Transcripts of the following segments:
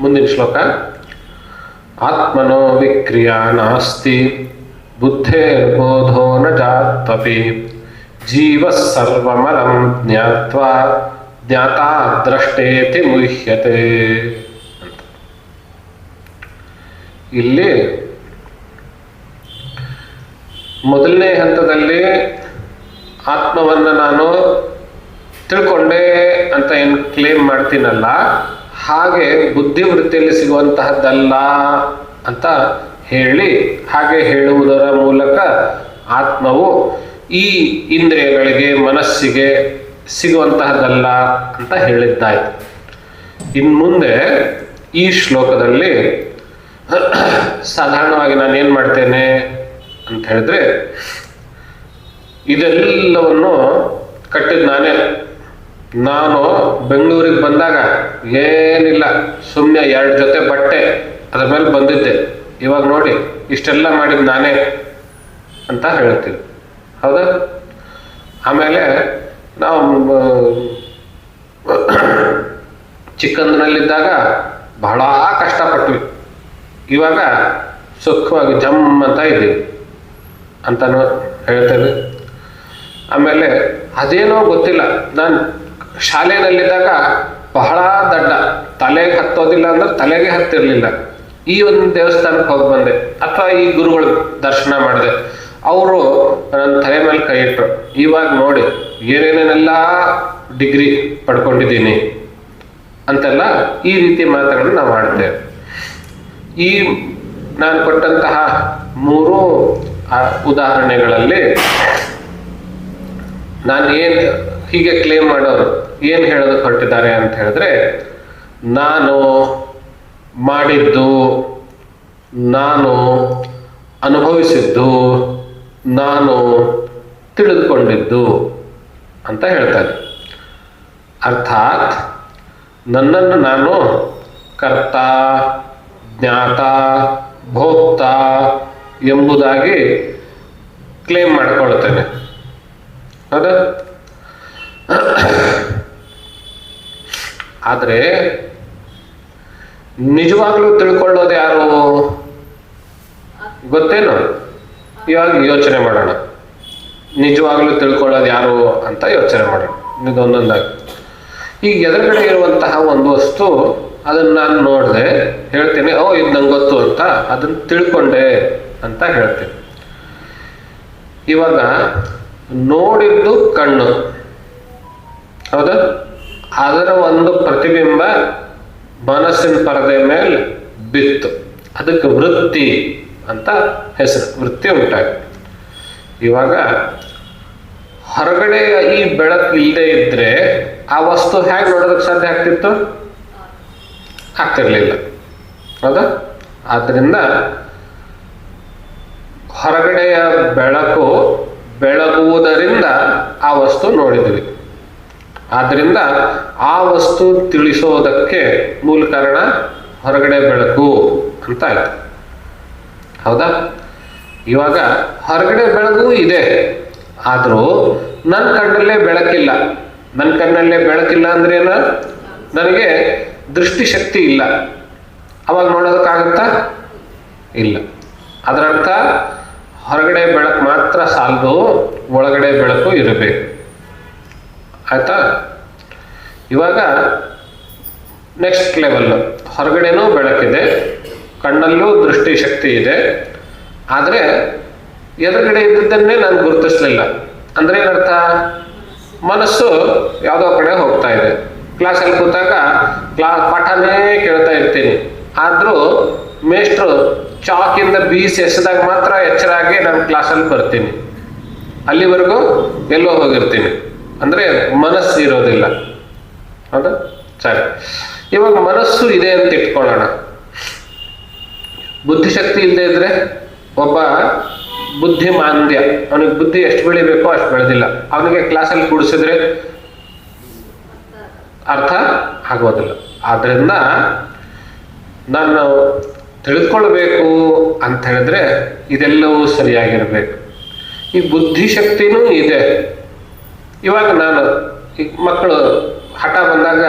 ಮುಂದಿನ ಶ್ಲೋಕ. ಆತ್ಮನೋ ವಿಕ್ರಿಯ ನಾಸ್ತಿ, ಬುದ್ಧೇರ್ಬೋಧೋ ನ ಜಾತ್ವಪಿ ಜೀವ ಸರ್ವಮರಂ ಜ್ಞಾತ್ವ, ಜ್ಞಾತಾ ದ್ರಷ್ಟೇತಿ ಮುಹ್ಯತೆ. ಇಲ್ಲಿ ಮೊದಲನೇ ಹಂತದಲ್ಲಿ ಆತ್ಮವನ್ನು ನಾನು ತಿಳ್ಕೊಂಡೆ ಅಂತ ಏನು ಕ್ಲೇಮ್ ಮಾಡ್ತೀನಲ್ಲ ಹಾಗೆ ಬುದ್ಧಿವೃತ್ತಿಯಲ್ಲಿ ಸಿಗುವಂತಹದ್ದಲ್ಲ ಅಂತ ಹೇಳಿ ಹಾಗೆ ಹೇಳುವುದರ ಮೂಲಕ ಆತ್ಮವು ಈ ಇಂದ್ರಿಯಗಳಿಗೆ, ಮನಸ್ಸಿಗೆ ಸಿಗುವಂತಹದ್ದಲ್ಲ ಅಂತ ಹೇಳಿದ್ದಾಯ್ತು. ಇನ್ನು ಮುಂದೆ ಈ ಶ್ಲೋಕದಲ್ಲಿ ಸಾಧಾರಣವಾಗಿ ನಾನು ಏನು ಮಾಡ್ತೇನೆ ಅಂತ ಹೇಳಿದ್ರೆ, ಇದೆಲ್ಲವನ್ನು ಕಟ್ಟಿದ ನಾನೇ. ನಾನು ಬೆಂಗಳೂರಿಗೆ ಬಂದಾಗ ಏನಿಲ್ಲ ಸುಮ್ಮನೆ ಎರಡು ಜೊತೆ ಬಟ್ಟೆ ಅದ್ರ ಮೇಲೆ ಬಂದಿದ್ದೆ. ಇವಾಗ ನೋಡಿ, ಇಷ್ಟೆಲ್ಲ ಮಾಡಿದ್ದು ನಾನೇ ಅಂತ ಹೇಳ್ತೀವಿ ಹೌದಾ? ಆಮೇಲೆ ನಾವು, ಚಿಕ್ಕಂದಿನಲ್ಲಿದ್ದಾಗ ಬಹಳ ಕಷ್ಟಪಟ್ವಿ. ಇವಾಗ ಸುಖವಾಗಿ ಜಮ್ ಅಂತ ಇದ್ದೀವಿ ಅಂತ ಹೇಳ್ತೇವೆ. ಆಮೇಲೆ ಅದೇನೋ ಗೊತ್ತಿಲ್ಲ. ನಾನು ಶಾಲೆಯಲ್ಲಿದ್ದಾಗ ಬಹಳ ದಡ್ಡ. ತಲೆಗೆ ಹತ್ತೋದಿಲ್ಲ ಅಂದ್ರೆ ತಲೆಗೆ ಹತ್ತಿರಲಿಲ್ಲ. ಈ ಒಂದು ದೇವಸ್ಥಾನಕ್ಕೆ ಹೋಗಿ ಬಂದೆ. ಅಥವಾ ಈ ಗುರುಗಳು ದರ್ಶನ ಮಾಡಿದೆ. ಅವರು ನನ್ನ ತಲೆ ಮೇಲೆ ಕೈ ಇಟ್ಟರು ಇವಾಗ ನೋಡಿ ಏನೇನೇನೆಲ್ಲ ಡಿಗ್ರಿ ಪಡ್ಕೊಂಡಿದ್ದೀನಿ ಅಂತೆಲ್ಲ ಈ ರೀತಿ ಮಾತುಗಳನ್ನು ನಾವು ಮಾಡ್ತೇವೆ ಈ ನಾನು ಕೊಟ್ಟಂತಹ ಮೂರು ಉದಾಹರಣೆಗಳಲ್ಲಿ ನಾನು ಏನು ಹೀಗೆ ಕ್ಲೇಮ್ ಮಾಡೋರು ಏನು ಹೇಳೋದು ಹೊರಟಿದ್ದಾರೆ ಅಂತ ಹೇಳಿದ್ರೆ, ನಾನು ಮಾಡಿದ್ದು, ನಾನು ಅನುಭವಿಸಿದ್ದು, ನಾನು ತಿಳಿದುಕೊಂಡಿದ್ದು ಅಂತ ಹೇಳ್ತಾರೆ ಅರ್ಥಾತ್ ನನ್ನನ್ನು ನಾನು ಕರ್ತ, ಜ್ಞಾತ, ಭೋಕ್ತ ಎಂಬುದಾಗಿ ಕ್ಲೇಮ್ ಮಾಡ್ಕೊಳ್ತೇನೆ ಹೌದಾ? ಆದರೆ ನಿಜವಾಗ್ಲೂ ತಿಳ್ಕೊಳ್ಳೋದು ಯಾರು? ಗೊತ್ತೇನು? ಇವಾಗ ಯೋಚನೆ ಮಾಡೋಣ. ನಿಜವಾಗ್ಲೂ ತಿಳ್ಕೊಳ್ಳೋದು ಯಾರು ಅಂತ ಯೋಚನೆ ಮಾಡೋಣ. ಇದೊಂದೊಂದಾಗಿ ಈಗ ಎದುರುಗಡೆ ಇರುವಂತಹ ಒಂದು ವಸ್ತು, ಅದನ್ನ ನಾನು ನೋಡಿದೆ, ಹೇಳ್ತೀನಿ, ಓ, ಇದು ನಂಗೆ ಗೊತ್ತು ಅಂತ ಅದನ್ನ ತಿಳ್ಕೊಂಡೆ ಅಂತ ಹೇಳ್ತೀನಿ. ಇವಾಗ ನೋಡಿದ್ದು ಕಣ್ಣು. ಹೌದಾ? ಅದರ ಒಂದು ಪ್ರತಿಬಿಂಬ ಮನಸ್ಸಿನ ಪರದೆ ಮೇಲೆ ಬಿತ್ತು. ಅದಕ್ಕೆ ವೃತ್ತಿ ಅಂತ ಹೆಸರು. ವೃತ್ತಿ ಉಂಟಾಗಿ. ಇವಾಗ ಹೊರಗಡೆ ಈ ಬೆಳಕು ಇಲ್ಲದೆ ಇದ್ರೆ ಆ ವಸ್ತು ಹೇಗೆ ನೋಡೋದಕ್ಕೆ ಸಾಧ್ಯ ಆಗ್ತಿತ್ತು? ಆಗ್ತಿರ್ಲಿಲ್ಲ. ಹೌದಾ? ಆದ್ದರಿಂದ ಹೊರಗಡೆಯ ಬೆಳಕು ಬೆಳಗುವುದರಿಂದ ಆ ವಸ್ತು ನೋಡಿದ್ವಿ. ಆದ್ರಿಂದ ಆ ವಸ್ತು ತಿಳಿಸೋದಕ್ಕೆ ಮೂಲ ಕಾರಣ ಹೊರಗಡೆ ಬೆಳಕು ಅಂತ ಆಯ್ತು. ಹೌದಾ? ಇವಾಗ ಹೊರಗಡೆ ಬೆಳಕು ಇದೆ. ಆದರೂ ನನ್ನ ಕಣ್ಣಲ್ಲೇ ಬೆಳಕಿಲ್ಲ. ನನ್ನ ಕಣ್ಣಲ್ಲೇ ಬೆಳಕಿಲ್ಲ ಅಂದ್ರೆ ಏನು? ನನಗೆ ದೃಷ್ಟಿಶಕ್ತಿ ಇಲ್ಲ. ಅವಾಗ ನೋಡೋದಕ್ಕಾಗತ್ತಾ? ಇಲ್ಲ. ಅದರರ್ಥ ಹೊರಗಡೆ ಬೆಳಕು ಮಾತ್ರ ಸಾಲದು, ಒಳಗಡೆ ಬೆಳಕು ಇರಬೇಕು. ಆಯ್ತಾ? ಇವಾಗ ನೆಕ್ಸ್ಟ್ ಲೆವೆಲ್ ಹೊರಗಡೆನೂ ಬೆಳಕಿದೆ, ಕಣ್ಣಲ್ಲೂ ದೃಷ್ಟಿಶಕ್ತಿ ಇದೆ. ಆದರೆ ಎದುರುಗಡೆ ಇದ್ದದ್ದನ್ನೇ ನಾನು ಗುರುತಿಸ್ಲಿಲ್ಲ. ಅಂದ್ರೆ ಏನರ್ಥ? ಮನಸ್ಸು ಯಾವುದೋ ಕಡೆ ಹೋಗ್ತಾ ಇದೆ. ಕ್ಲಾಸಲ್ಲಿ ಕೂತಾಗ ಕ್ಲಾ, ಪಾಠನೇ ಕೇಳ್ತಾ ಇರ್ತೀನಿ. ಆದರೂ ಮೇಷ್ಟ್ರು ಚಾಕಿಂದ ಬೀಸಿ ಎಸೆದಾಗ ಮಾತ್ರ ಎಚ್ಚರಾಗಿ ನಾನು ಕ್ಲಾಸಲ್ಲಿ ಬರ್ತೀನಿ. ಅಲ್ಲಿವರೆಗೂ ಎಲ್ಲೋ ಹೋಗಿರ್ತೀನಿ. ಅಂದ್ರೆ ಮನಸ್ಸು ಇರೋದಿಲ್ಲ ಹೌದಾ? ಸರಿ. ಇವಾಗ ಮನಸ್ಸು ಇದೆ ಅಂತ ಇಟ್ಕೊಳ್ಳೋಣ. ಬುದ್ಧಿಶಕ್ತಿ ಇಲ್ಲದೆ ಇದ್ರೆ ಒಬ್ಬ ಬುದ್ಧಿ ಮಾಂದ್ಯ ಅವನಿಗೆ ಬುದ್ಧಿ ಎಷ್ಟು ಬೆಳಿಬೇಕೋ ಅಷ್ಟು ಬೆಳೆದಿಲ್ಲ. ಅವನಿಗೆ ಕ್ಲಾಸಲ್ಲಿ ಕೂಡಿಸಿದ್ರೆ ಅರ್ಥ ಆಗೋದಿಲ್ಲ. ಆದ್ರಿಂದ ನಾನು ತಿಳಿದುಕೊಳ್ಬೇಕು ಅಂತ ಹೇಳಿದ್ರೆ ಇದೆಲ್ಲವೂ ಸರಿಯಾಗಿರಬೇಕು. ಈ ಬುದ್ಧಿಶಕ್ತಿನೂ ಇದೆ. ಇವಾಗ ನಾನು ಮಕ್ಕಳು ಹಠ ಬಂದಾಗ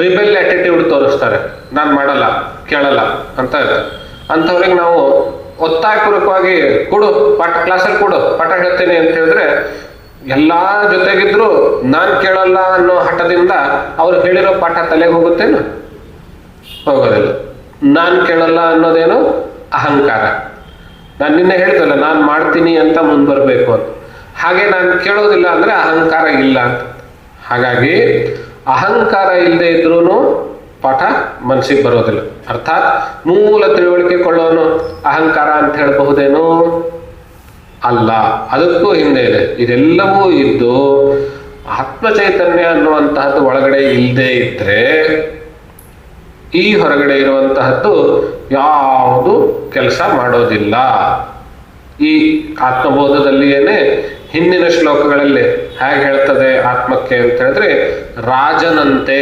ರಿಬೆಲ್ ಆಟಿಟ್ಯೂಡ್ ತೋರಿಸ್ತಾರೆ. ನಾನು ಮಾಡಲ್ಲ, ಕೇಳಲ್ಲ ಅಂತ ಅಂಥವ್ರಿಗೆ ನಾವು ಒತ್ತಾಯಪೂರ್ವಕವಾಗಿ ಕೊಡು, ಪಾಠ ಕ್ಲಾಸಲ್ಲಿ ಕೊಡು, ಪಾಠ ಹೇಳ್ತೀನಿ ಅಂತ ಹೇಳಿದ್ರೆ, ಎಲ್ಲ ಜೊತೆಗಿದ್ರು ನಾನ್ ಕೇಳಲ್ಲ ಅನ್ನೋ ಹಠದಿಂದ ಅವ್ರು ಹೇಳಿರೋ ಪಾಠ ತಲೆಗೆ ಹೋಗುತ್ತೇನು? ಹೋಗೋದಿಲ್ಲ. ನಾನ್ ಕೇಳಲ್ಲ ಅನ್ನೋದೇನು? ಅಹಂಕಾರ. ನಾನು ನಿನ್ನೆ ಹೇಳ್ತಲ್ಲ ನಾನು ಮಾಡ್ತೀನಿ ಅಂತ ಮುಂದ್ಬರ್ಬೇಕು ಅಂತ. ಹಾಗೆ ನಾನು ಕೇಳೋದಿಲ್ಲ ಅಂದ್ರೆ ಅಹಂಕಾರ ಇಲ್ಲ ಅಂತ. ಹಾಗಾಗಿ ಅಹಂಕಾರ ಇಲ್ಲದೆ ಇದ್ರೂ ಪಾಠ ಮನಸ್ಸಿಗೆ ಬರೋದಿಲ್ಲ. ಅರ್ಥಾತ್ ಮೂಲ ತಿಳುವಳಿಕೆ ಕೊಳ್ಳೋನು ಅಹಂಕಾರ ಅಂತ ಹೇಳಬಹುದೇನು? ಅಲ್ಲ. ಅದಕ್ಕೂ ಹಿಂದೆ ಇದೆ. ಇದೆಲ್ಲವೂ ಇದ್ದು ಆತ್ಮ ಚೈತನ್ಯ ಅನ್ನುವಂತಹದ್ದು ಒಳಗಡೆ ಇಲ್ಲದೆ ಇದ್ರೆ ಈ ಹೊರಗಡೆ ಇರುವಂತಹದ್ದು ಯಾವುದು ಕೆಲಸ ಮಾಡೋದಿಲ್ಲ. ಈ ಆತ್ಮಬೋಧದಲ್ಲಿಯೇನೆ ಹಿಂದಿನ ಶ್ಲೋಕಗಳಲ್ಲಿ ಹೇಗೆ ಹೇಳ್ತದೆ ಆತ್ಮಕ್ಕೆ ಅಂತ ಹೇಳಿದ್ರೆ, ರಾಜನಂತೆ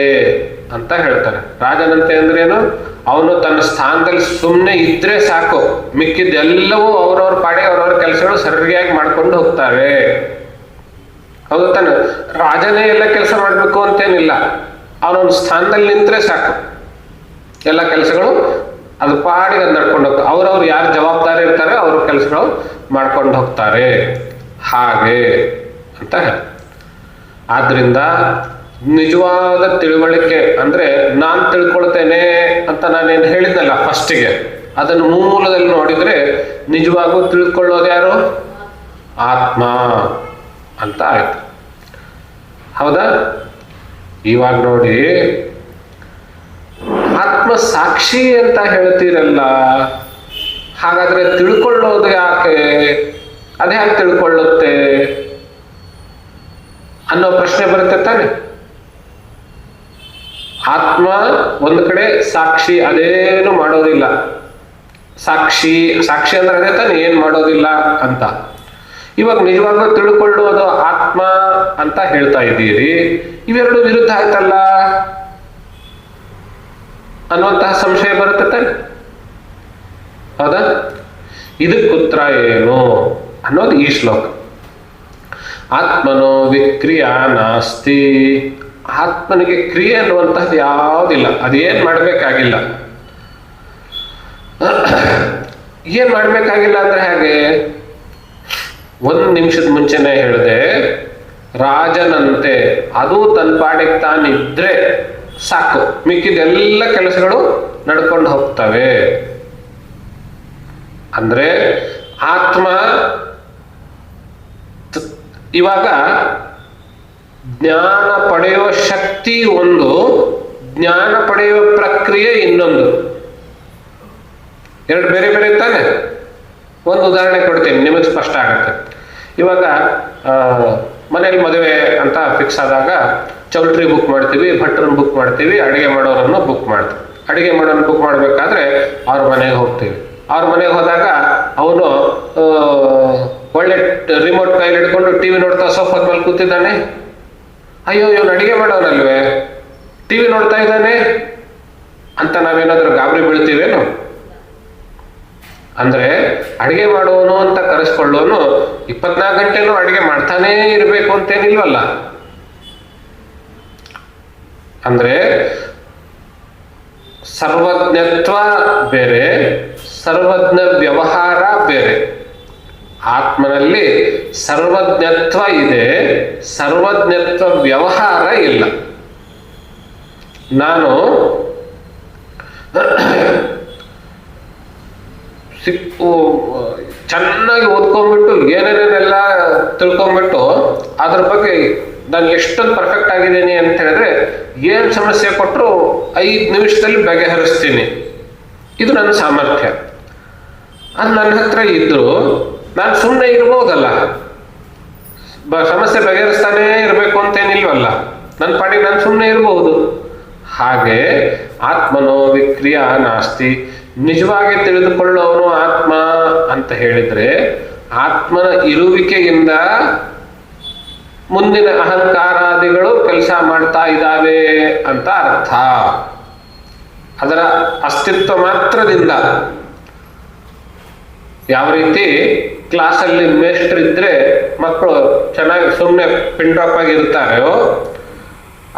ಅಂತ ಹೇಳ್ತಾರೆ. ರಾಜನಂತೆ ಅಂದ್ರೆ ಏನು? ಅವನು ತನ್ನ ಸ್ಥಾನದಲ್ಲಿ ಸುಮ್ಮನೆ ಇದ್ರೆ ಸಾಕು. ಮಿಕ್ಕಿದ್ದೆಲ್ಲವೂ ಅವ್ರವ್ರ ಪಾಡಿ, ಅವ್ರವ್ರ ಕೆಲಸಗಳು ಸರಿಯಾಗಿ ಮಾಡ್ಕೊಂಡು ಹೋಗ್ತಾರೆ ಹೌದು ತಾನೆ? ರಾಜನೇ ಎಲ್ಲ ಕೆಲಸ ಮಾಡಬೇಕು ಅಂತೇನಿಲ್ಲ. ಅವನೊಂದು ಸ್ಥಾನದಲ್ಲಿ ನಿಂತರೆ ಸಾಕು. ಎಲ್ಲ ಕೆಲಸಗಳು ಅದು ಪಾಡಿಗೆ ಅದು ನಡ್ಕೊಂಡು ಹೋಗ್ತಾರೆ ಅವ್ರವ್ರು ಯಾರು ಜವಾಬ್ದಾರಿ ಇರ್ತಾರೆ, ಅವ್ರ ಕೆಲಸಗಳು ಮಾಡ್ಕೊಂಡು ಹೋಗ್ತಾರೆ. ಹಾಗೆ ಅಂತ ಆದ್ರಿಂದ ನಿಜವಾದ ತಿಳುವಳಿಕೆ ಅಂದ್ರೆ ನಾನ್ ತಿಳ್ಕೊಳ್ತೇನೆ ಅಂತ ನಾನೇನು ಹೇಳಿದ್ನಲ್ಲ ಫಸ್ಟಿಗೆ, ಅದನ್ನು ಮೂಲದಲ್ಲಿ ನೋಡಿದ್ರೆ ನಿಜವಾಗೂ ತಿಳ್ಕೊಳ್ಳೋದು ಯಾರು? ಆತ್ಮ ಅಂತ ಆಯ್ತು. ಹೌದಾ? ಇವಾಗ ನೋಡಿ, ಆತ್ಮ ಸಾಕ್ಷಿ ಅಂತ ಹೇಳ್ತೀರಲ್ಲ, ಹಾಗಾದ್ರೆ ತಿಳ್ಕೊಳ್ಳೋದು ಯಾಕೆ? ಅದೇ ಯಾಕೆ ತಿಳ್ಕೊಳ್ಳುತ್ತೆ ಅನ್ನೋ ಪ್ರಶ್ನೆ ಬರುತ್ತೆ ತಾನೆ. ಆತ್ಮ ಒಂದು ಕಡೆ ಸಾಕ್ಷಿ ಅದೇನು ಮಾಡೋದಿಲ್ಲ. ಸಾಕ್ಷಿ ಸಾಕ್ಷಿ ಅಂದ್ರೆ ಅದೇ ತಾನೆ, ಏನ್ ಮಾಡೋದಿಲ್ಲ ಅಂತ. ಇವಾಗ ನಿಜವಾಗ್ಲೂ ತಿಳ್ಕೊಳ್ಳೋದು ಆತ್ಮ ಅಂತ ಹೇಳ್ತಾ ಇದ್ದೀರಿ. ಇವೆರಡು ವಿರುದ್ಧ ಆಯ್ತಲ್ಲ ಅನ್ನುವಂತಹ ಸಂಶಯ ಬರುತ್ತೆ ತಾನೆ. ಹೌದಾ? ಉತ್ತರ ಏನು? ಅನ್ನೋದು ಈ ಶ್ಲೋಕ. ಆತ್ಮನೋ ವಿಕ್ರಿಯ ನಾಸ್ತಿ. ಆತ್ಮನಿಗೆ ಕ್ರಿಯೆ ಅನ್ನುವಂತಹದ್ದು ಯಾವುದಿಲ್ಲ. ಅದೇನ್ ಮಾಡ್ಬೇಕಾಗಿಲ್ಲ. ಏನ್ ಮಾಡ್ಬೇಕಾಗಿಲ್ಲ ಅಂದ್ರೆ ಹಾಗೆ? ಒಂದು ನಿಮಿಷದ ಮುಂಚೆನೆ ಹೇಳಿದೆ, ರಾಜನಂತೆ ಅದು ತನ್ನ ಪಾಡಿಗೆ ತಾನಿದ್ರೆ ಸಾಕು. ಮಿಕ್ಕಿದೆಲ್ಲ ಕೆಲಸಗಳು ನಡ್ಕೊಂಡು ಹೋಗ್ತವೆ. ಅಂದ್ರೆ ಆತ್ಮ ಇವಾಗ ಜ್ಞಾನ ಪಡೆಯುವ ಶಕ್ತಿ ಒಂದು, ಜ್ಞಾನ ಪಡೆಯುವ ಪ್ರಕ್ರಿಯೆ ಇನ್ನೊಂದು. ಎರಡು ಬೇರೆ ಬೇರೆ ತಾನೆ ಒಂದು ಉದಾಹರಣೆ ಕೊಡ್ತೀನಿ, ನಿಮಗೆ ಸ್ಪಷ್ಟ ಆಗುತ್ತೆ. ಇವಾಗ ಮನೇಲಿ ಮದುವೆ ಅಂತ ಫಿಕ್ಸ್ ಆದಾಗ ಚೌಲ್ಟ್ರಿ ಬುಕ್ ಮಾಡ್ತೀವಿ, ಭಟ್ರನ್ನ ಬುಕ್ ಮಾಡ್ತೀವಿ, ಅಡುಗೆ ಮಾಡೋರನ್ನು ಬುಕ್ ಮಾಡ್ತೀವಿ. ಅಡುಗೆ ಮಾಡೋರನ್ನು ಬುಕ್ ಮಾಡಬೇಕಾದ್ರೆ ಅವ್ರ ಮನೆಗೆ ಹೋಗ್ತೀವಿ. ಅವ್ರ ಮನೆಗೆ ಹೋದಾಗ ಅವನು ರಿಮೋಟ್ ಕೈಲಿ ಹಿಡ್ಕೊಂಡು ಟಿವಿ ನೋಡ್ತಾ ಸೋಫಾದ ಮೇಲೆ ಕೂತಿದ್ದಾನೆ. ಅಯ್ಯೋ, ಇವನು ಅಡಿಗೆ ಮಾಡೋನಲ್ವೇ? ಟಿವಿ ನೋಡ್ತಾ ಇದ್ದಾನೆ. ಅಂತ ನಾವೇನಾದ್ರೂ ಗಾಬರಿ ಬೀಳ್ತೀವೇನು? ಅಂದ್ರೆ ಅಡಿಗೆ ಮಾಡುವನು ಅಂತ ಕರೆಸ್ಕೊಳ್ಳೋನು ಇಪ್ಪತ್ನಾಲ್ಕು ಗಂಟೆನೂ ಅಡಿಗೆ ಮಾಡ್ತಾನೇ ಇರಬೇಕು ಅಂತೇನಿಲ್ವಲ್ಲ? ಅಂದ್ರೆ ಸರ್ವಜ್ಞತ್ವ ಬೇರೆ ಸರ್ವಜ್ಞ ವ್ಯವಹಾರ ಬೇರೆ. ಆತ್ಮನಲ್ಲಿ ಸರ್ವಜ್ಞತ್ವ ಇದೆ, ಸರ್ವಜ್ಞತ್ವ ವ್ಯವಹಾರ ಇಲ್ಲ. ನಾನು ಸಿಕ್ ಓ- ಚೆನ್ನಾಗಿ ಓದ್ಕೊಂಡ್ಬಿಟ್ಟು, ಏನೇನೇನೆಲ್ಲ ತಿಳ್ಕೊಂಡ್ಬಿಟ್ಟು, ಅದ್ರ ಬಗ್ಗೆ ನಾನು ಎಷ್ಟೊಂದು ಪರ್ಫೆಕ್ಟ್ ಆಗಿದ್ದೀನಿ ಅಂತ ಹೇಳಿದ್ರೆ, ಏನು ಸಮಸ್ಯೆ ಕೊಟ್ಟರು ಐದು ನಿಮಿಷದಲ್ಲಿ ಬಗೆಹರಿಸ್ತೀನಿ. ಇದು ನನ್ನ ಸಾಮರ್ಥ್ಯ. ಅದು ನನ್ನ ಹತ್ರ ಇದ್ರು ನಾನು ಸುಮ್ಮನೆ ಇರ್ಬೋದಲ್ಲ. ಸಮಸ್ಯೆ ಬಗೆಹರಿಸ್ತಾನೇ ಇರಬೇಕು ಅಂತೇನಿಲ್ವಲ್ಲ. ನನ್ನ ಪಾಡಿಗೆ ನಾನು ಸುಮ್ಮನೆ ಇರಬಹುದು ಹಾಗೆ ಆತ್ಮನೋ ವಿಕ್ರಿಯ ನಾಸ್ತಿ. ನಿಜವಾಗಿ ತಿಳಿದುಕೊಳ್ಳೋನು ಆತ್ಮ ಅಂತ ಹೇಳಿದ್ರೆ, ಆತ್ಮನ ಇರುವಿಕೆಯಿಂದ ಮುಂದಿನ ಅಹಂಕಾರಾದಿಗಳು ಕೆಲಸ ಮಾಡ್ತಾ ಇದ್ದಾವೆ ಅಂತ ಅರ್ಥ. ಅದರ ಅಸ್ತಿತ್ವ ಮಾತ್ರದಿಂದ. ಯಾವ ರೀತಿ ಕ್ಲಾಸಲ್ಲಿ ಮೇಷ್ಟ್ರು ಇದ್ರೆ ಮಕ್ಕಳು ಚೆನ್ನಾಗಿ ಸುಮ್ಮನೆ ಪಿಂಡ್ರಾಪ್ ಆಗಿರ್ತಾರೆಯೋ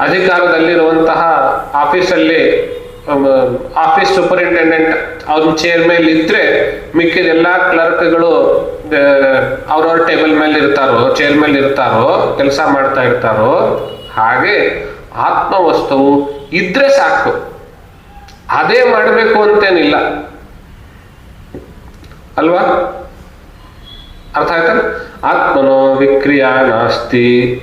ಅಧಿಕಾರದಲ್ಲಿರುವಂತಹ ಆಫೀಸಲ್ಲಿ ಆಫೀಸ್ ಸೂಪರಿಂಟೆಂಡೆಂಟ್ ಅವ್ರ ಚೇರ್ ಮೇಲೆ ಇದ್ರೆ ಮಿಕ್ಕಿದ ಎಲ್ಲ ಕ್ಲರ್ಕ್ಗಳು ಅವ್ರವ್ರ ಟೇಬಲ್ ಮೇಲೆ ಇರ್ತಾರೋ ಚೇರ್ ಮೇಲೆ ಇರ್ತಾರೋ, ಕೆಲಸ ಮಾಡ್ತಾ ಇರ್ತಾರೋ, ಹಾಗೆ ಆತ್ಮವಸ್ತುವು ಇದ್ರೆ ಸಾಕು. ಅದೇ ಮಾಡಬೇಕು ಅಂತೇನಿಲ್ಲ. ಅಲ್ವಾ? ಅರ್ಥ ಆಯ್ತಾ? ಆತ್ಮನೋ ವಿಕ್ರಿಯಾ ನಾಸ್ತಿ.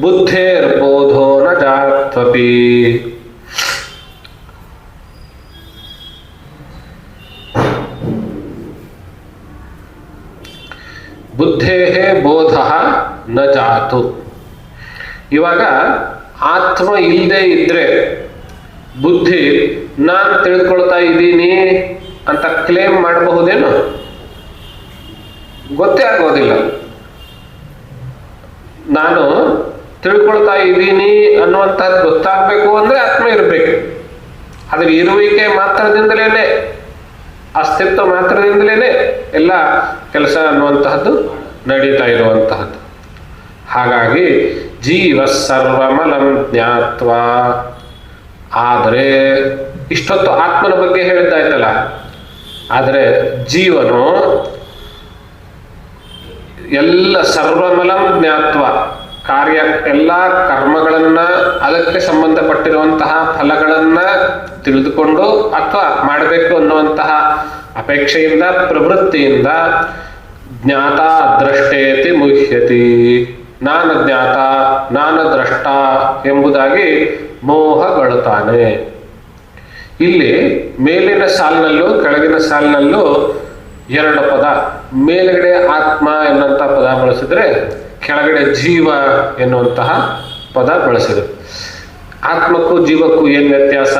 ಬುದ್ಧೇರ್ಬೋಧೋ ನ ಜಾತ್ವಪಿ ಬುದ್ಧೇ ಬೋಧ ನ ಜಾತು. ಇವಾಗ ಆತ್ಮ ಇಲ್ಲದೆ ಇದ್ರೆ ಬುದ್ಧಿ ನಾನು ತಿಳ್ಕೊಳ್ತಾ ಇದ್ದೀನಿ ಅಂತ ಕ್ಲೇಮ್ ಮಾಡಬಹುದೇನು? ಗೊತ್ತೇ ಆಗೋದಿಲ್ಲ. ನಾನು ತಿಳ್ಕೊಳ್ತಾ ಇದ್ದೀನಿ ಅನ್ನುವಂಥದ್ದು ಗೊತ್ತಾಗಬೇಕು ಅಂದ್ರೆ ಆತ್ಮ ಇರಬೇಕು ಅದ್ರ ಇರುವಿಕೆ ಮಾತ್ರದಿಂದಲೇ ಅಸ್ತಿತ್ವ ಮಾತ್ರದಿಂದಲೇ ಎಲ್ಲ ಕೆಲಸ ಅನ್ನುವಂತಹದ್ದು ನಡೀತಾ ಇರುವಂತಹದ್ದು. ಹಾಗಾಗಿ ಜೀವ ಸರ್ವಮಲಂ ಜ್ಞಾತ್ವ. ಆದರೆ ಇಷ್ಟೊತ್ತು ಆತ್ಮನ ಬಗ್ಗೆ ಹೇಳಿದ್ದಾಯ್ತಲ್ಲ. ಆದರೆ ಜೀವನು ಎಲ್ಲ ಸರ್ವಮಲಂ ಜ್ಞಾತ್ವ. ಕಾರ್ಯ ಎಲ್ಲ ಕರ್ಮಗಳನ್ನ ಅದಕ್ಕೆ ಸಂಬಂಧಪಟ್ಟಿರುವಂತಹ ಫಲಗಳನ್ನ ತಿಳಿದುಕೊಂಡು ಅಥವಾ ಮಾಡಬೇಕು ಅನ್ನುವಂತಹ ಅಪೇಕ್ಷೆಯಿಂದ, ಪ್ರವೃತ್ತಿಯಿಂದ ಜ್ಞಾತ ದ್ರಷ್ಟೇತಿ ಮುಹ್ಯತಿ. ನಾನು ಜ್ಞಾತ, ನಾನು ದ್ರಷ್ಟ ಎಂಬುದಾಗಿ ಮೋಹಗೊಳ್ಳುತ್ತಾನೆ ಇಲ್ಲಿ ಮೇಲಿನ ಸಾಲಿನಲ್ಲೂ ಕೆಳಗಿನ ಸಾಲಿನಲ್ಲೂ ಎರಡು ಪದ. ಮೇಲ್ಗಡೆ ಆತ್ಮ ಎನ್ನುವಂತಹ ಪದ ಬಳಸಿದ್ರೆ ಕೆಳಗಡೆ ಜೀವ ಎನ್ನುವಂತಹ ಪದ ಬಳಸಿದ್ರು. ಆತ್ಮಕ್ಕೂ ಜೀವಕ್ಕೂ ಏನು ವ್ಯತ್ಯಾಸ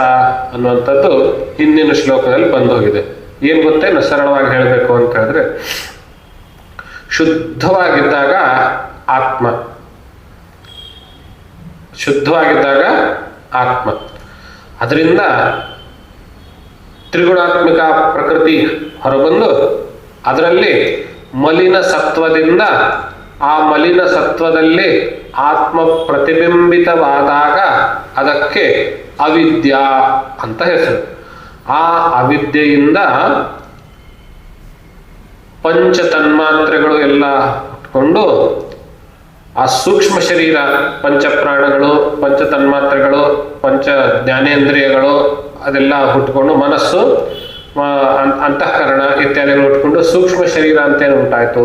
ಅನ್ನುವಂಥದ್ದು ಹಿಂದಿನ ಶ್ಲೋಕದಲ್ಲಿ ಬಂದು ಹೋಗಿದೆ ಏನು ಗೊತ್ತೇನು ಸರಳವಾಗಿ ಹೇಳಬೇಕು ಅಂತ ಹೇಳಿದ್ರೆ, ಶುದ್ಧವಾಗಿದ್ದಾಗ ಆತ್ಮ. ಶುದ್ಧವಾಗಿದ್ದಾಗ ಆತ್ಮ. ಅದರಿಂದ ತ್ರಿಗುಣಾತ್ಮಿಕ ಪ್ರಕೃತಿ ಹೊರಬಂದು ಅದರಲ್ಲಿ ಮಲಿನ ಸತ್ವದಿಂದ ಆ ಮಲಿನ ಸತ್ವದಲ್ಲಿ ಆತ್ಮ ಪ್ರತಿಬಿಂಬಿತವಾದಾಗ ಅದಕ್ಕೆ ಅವಿದ್ಯಾ ಅಂತ ಹೆಸರು. ಆ ಅವಿದ್ಯೆಯಿಂದ ಪಂಚ ತನ್ಮಾತ್ರೆಗಳು ಎಲ್ಲ ಕೊಂಡು ಆ ಸೂಕ್ಷ್ಮ ಶರೀರ ಪಂಚ ಪ್ರಾಣಗಳು ಪಂಚ ತನ್ಮಾತ್ರೆಗಳು ಪಂಚ ಜ್ಞಾನೇಂದ್ರಿಯಗಳು ಅದೆಲ್ಲ ಹುಟ್ಕೊಂಡು ಮನಸ್ಸು ಅಂತಃಕರಣ ಇತ್ಯಾದಿಗಳು ಹುಟ್ಕೊಂಡು ಸೂಕ್ಷ್ಮ ಶರೀರ ಅಂತ ಏನು ಉಂಟಾಯ್ತು.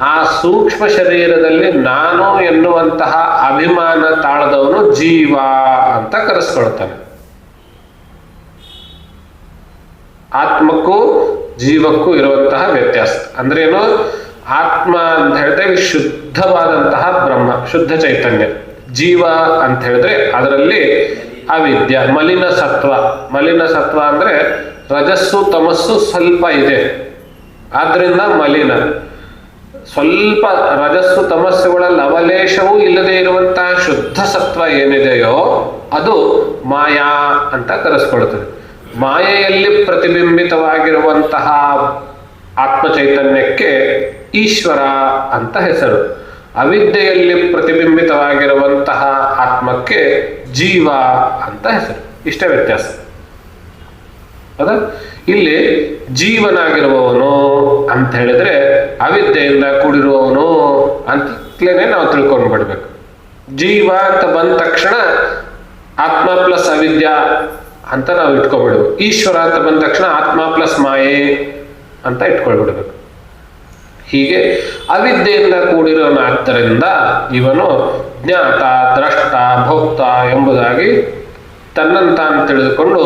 ಆ ಸೂಕ್ಷ್ಮ ಶರೀರದಲ್ಲಿ ನಾನು ಎನ್ನುವಂತಹ ಅಭಿಮಾನ ತಾಳದವನು ಜೀವ ಅಂತ ಕರೆಸ್ಕೊಳ್ತಾನೆ. ಆತ್ಮಕ್ಕೂ ಜೀವಕ್ಕೂ ಇರುವಂತಹ ವ್ಯತ್ಯಾಸ. ಅಂದ್ರೆ ಏನು? ಆತ್ಮ ಅಂತ ಹೇಳಿದ್ರೆ ಶುದ್ಧವಾದಂತಹ ಬ್ರಹ್ಮ, ಶುದ್ಧ ಚೈತನ್ಯ. ಜೀವ ಅಂತ ಹೇಳಿದ್ರೆ ಅದರಲ್ಲಿ ಅವಿದ್ಯ, ಮಲಿನ ಸತ್ವ. ಮಲಿನ ಸತ್ವ ಅಂದ್ರೆ ರಜಸ್ಸು, ತಮಸ್ಸು ಸ್ವಲ್ಪ ಇದೆ. ಆದ್ದರಿಂದ ಮಲಿನ. ಸ್ವಲ್ಪ ರಜಸ್ಸು, ತಮಸ್ಸುಗಳ ಲವಲೇಶವೂ ಇಲ್ಲದೆ ಇರುವಂತಹ ಶುದ್ಧ ಸತ್ವ ಏನಿದೆಯೋ ಅದು ಮಾಯಾ ಅಂತ ಕರೆಸ್ಕೊಳ್ತದೆ ಮಾಯೆಯಲ್ಲಿ ಪ್ರತಿಬಿಂಬಿತವಾಗಿರುವಂತಹ ಆತ್ಮ ಚೈತನ್ಯಕ್ಕೆ ಈಶ್ವರ ಅಂತ ಹೆಸರು. ಅವಿದ್ಯೆಯಲ್ಲಿ ಪ್ರತಿಬಿಂಬಿತವಾಗಿರುವಂತಹ ಆತ್ಮಕ್ಕೆ ಜೀವ ಅಂತ ಹೆಸರು. ಇಷ್ಟೇ ವ್ಯತ್ಯಾಸ. ಅದ ಇಲ್ಲಿ ಜೀವನಾಗಿರುವವನು ಅಂತ ಹೇಳಿದ್ರೆ ಅವಿದ್ಯೆಯಿಂದ ಕೂಡಿರುವವನು ಅಂತಲೇ ನಾವು ತಿಳ್ಕೊಂಡು ಬಿಡ್ಬೇಕು ಜೀವ ಅಂತ ಬಂದ ತಕ್ಷಣ ಆತ್ಮ ಪ್ಲಸ್ ಅವಿದ್ಯಾ ಅಂತ ನಾವು ಇಟ್ಕೊಬಿಡ್ಬೇಕು. ಈಶ್ವರ ಅಂತ ಬಂದ ತಕ್ಷಣ ಆತ್ಮ ಪ್ಲಸ್ ಮಾಯೆ ಅಂತ ಇಟ್ಕೊಳ್ಬಿಡ್ಬೇಕು. ಹೀಗೆ ಅವಿದ್ಯೆಯಿಂದ ಕೂಡಿರೋನಾದ್ದರಿಂದ ಇವನು ಜ್ಞಾತ ದ್ರಷ್ಟ ಭೋಕ್ತ ಎಂಬುದಾಗಿ ತನ್ನನ್ನು ತಾನು ತಿಳಿದುಕೊಂಡು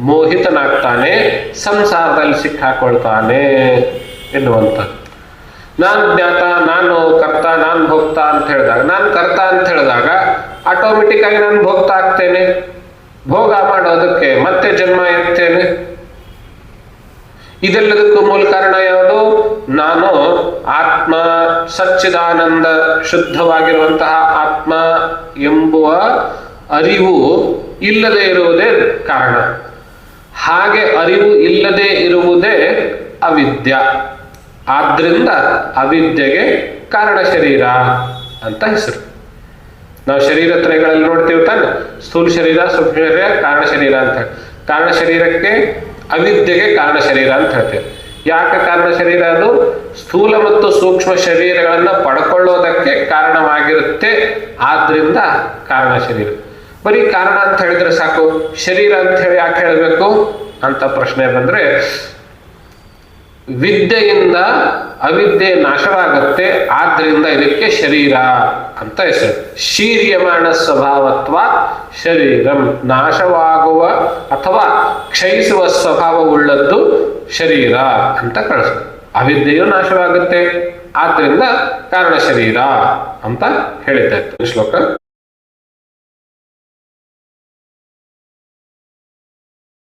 ಮೋಹಿತನಾಗ್ತಾನೆ ಸಂಸಾರದಲ್ಲಿ ಸಿಕ್ಕಾಕೊಳ್ತಾನೆ ಎನ್ನುವಂಥದ್ದು ನಾನು ಜ್ಞಾತ ನಾನು ಕರ್ತ ನಾನು ಭೋಕ್ತ ಅಂತ ಹೇಳಿದಾಗ ನಾನು ಕರ್ತ ಅಂತ ಹೇಳಿದಾಗ ಆಟೋಮೆಟಿಕ್ ಆಗಿ ನಾನು ಭೋಕ್ತ ಆಗ್ತೇನೆ ಭೋಗ ಮಾಡೋದಕ್ಕೆ ಮತ್ತೆ ಜನ್ಮ ಎತ್ತೇನೆ ಇದೆಲ್ಲದಕ್ಕೂ ಮೂಲ ಕಾರಣ ಯಾವುದು? ನಾನು ಆತ್ಮ ಸಚ್ಚಿದಾನಂದ ಶುದ್ಧವಾಗಿರುವಂತಹ ಆತ್ಮ ಎಂಬುವ ಅರಿವು ಇಲ್ಲದೆ ಇರುವುದೇ ಕಾರಣ. ಹಾಗೆ ಅರಿವು ಇಲ್ಲದೆ ಇರುವುದೇ ಅವಿದ್ಯ. ಆದ್ರಿಂದ ಅವಿದ್ಯೆಗೆ ಕಾರಣ ಶರೀರ ಅಂತ ಹೆಸರು. ನಾವು ಶರೀರ ತ್ರಯಗಳಲ್ಲಿ ನೋಡ್ತೀವಿ ತಾನೆ. ಸ್ಥೂಲ ಶರೀರ ಸೂಕ್ಷ್ಮ ಶರೀರ, ಕಾರಣ ಶರೀರ ಅಂತ ಕಾರಣ ಶರೀರಕ್ಕೆ ಅವಿದ್ಯೆಗೆ ಕಾರಣ ಶರೀರ ಅಂತ ಹೇಳ್ತೇವೆ. ಯಾಕೆ ಕಾರಣ ಶರೀರ ಅದು? ಸ್ಥೂಲ ಮತ್ತು ಸೂಕ್ಷ್ಮ ಶರೀರಗಳನ್ನು ಪಡ್ಕೊಳ್ಳೋದಕ್ಕೆ ಕಾರಣವಾಗಿರುತ್ತೆ. ಆದ್ರಿಂದ ಕಾರಣ ಶರೀರ. ಬರೀ ಕಾರಣ ಅಂತ ಹೇಳಿದ್ರೆ ಸಾಕು. ಶರೀರ ಅಂತ ಹೇಳಿ ಯಾಕೆ ಹೇಳಬೇಕು? ಅಂತ ಪ್ರಶ್ನೆ ಬಂದ್ರೆ ವಿದ್ಯೆಯಿಂದ ಅವಿದ್ಯೆ ನಾಶವಾಗುತ್ತೆ ಆದ್ದರಿಂದ ಇದಕ್ಕೆ ಶರೀರ ಅಂತ ಹೆಸರು. ಶೀರ್ಯಮಾಣ ಸ್ವಭಾವತ್ವ ಶರೀರಂ. ನಾಶವಾಗುವ ಅಥವಾ ಕ್ಷಯಿಸುವ ಸ್ವಭಾವವುಳ್ಳದ್ದು ಶರೀರ ಅಂತ ಕಳಿಸು. ಅವಿದ್ಯೆಯು ನಾಶವಾಗುತ್ತೆ ಆದ್ದರಿಂದ ಕಾರಣ ಶರೀರ ಅಂತ ಹೇಳಿದ್ದಾರೆ ಶ್ಲೋಕ.